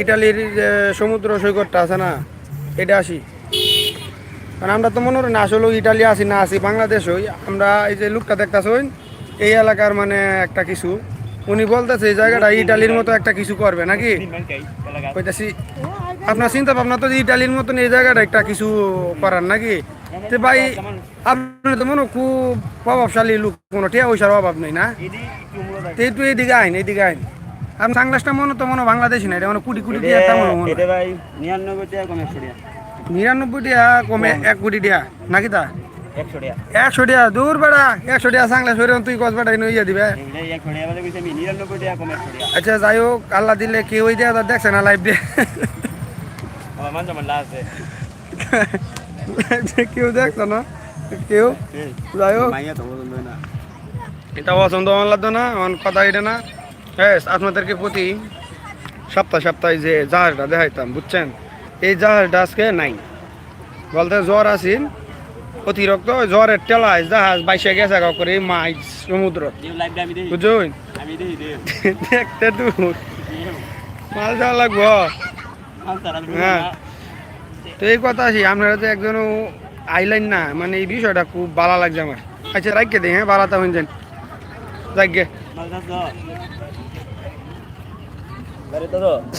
ইটালির সমুদ্র সৈকতটা আছে না, এটা আসি। কারণ আমরা তো মনে করি না, আসলে ইটালি আসি না আসি, বাংলাদেশ হই। আমরা এই যে লোকটা দেখতেছই এই এলাকার মানে একটা কিছু। উনি বলতেছে, এই জায়গাটা ইটালির মতো একটা কিছু করবে নাকি? কইতাছি, আপনার চিন্তা ভাবনা তো ইটালির মতন এই জায়গাটা একটা কিছু করার নাকি? তো ভাই, আপনি তো মনে খুব প্রভাবশালী লোক, কোনো টিয়া পয়সার অভাব নেই না? তো একটু এইদিকে আইন এইদিকে আইন। আপনি সাংলাসটা মনে তো মনে বাংলাদেশি না এটা মানে কোটি কোটি টাকা তেমন মনে। এটা ভাই নিরানব্বই টাকা কম একশো টাকা নিরানব্বই টাকা কমে এক কোটি টাকা নাকি তা? একশো টাকা দূর বেড়া একশো টাকা সাংলা সরে তুই কস বেড়া ইয়ে দিবে। আচ্ছা যাই হোক আল্লাহ দিলে কেউ ওই দেওয়া দেখছে না লাইভ দিয়ে। কেউ দেখছে না কেউ। যাই হোক। এটা পছন্দ আমার লাগতো না আমার কথা এটা না। হ্যাঁ আপনাদেরকে প্রতি সপ্তাহ সপ্তাহে যে জাহাজটা দেখাইতাম বুঝছেন? এই জাহাজটা আজকে নাই। বলতে জ্বর আসিন অতিরিক্ত জ্বরের টেলায় জাহাজ বাইশে গেছে করে মাছ সমুদ্র বুঝুন? দেখতে দূর। মাছ দেওয়া লাগবো। হ্যাঁ। তো এই কথা আছি আপনারা তো একজনও আইলাইন না মানে এই বিষয়টা খুব ভালো লাগছে আমার। আচ্ছা রাখকে দিই হ্যাঁ হইছেন যাক গে মাল চাষ তো বাড়ি তো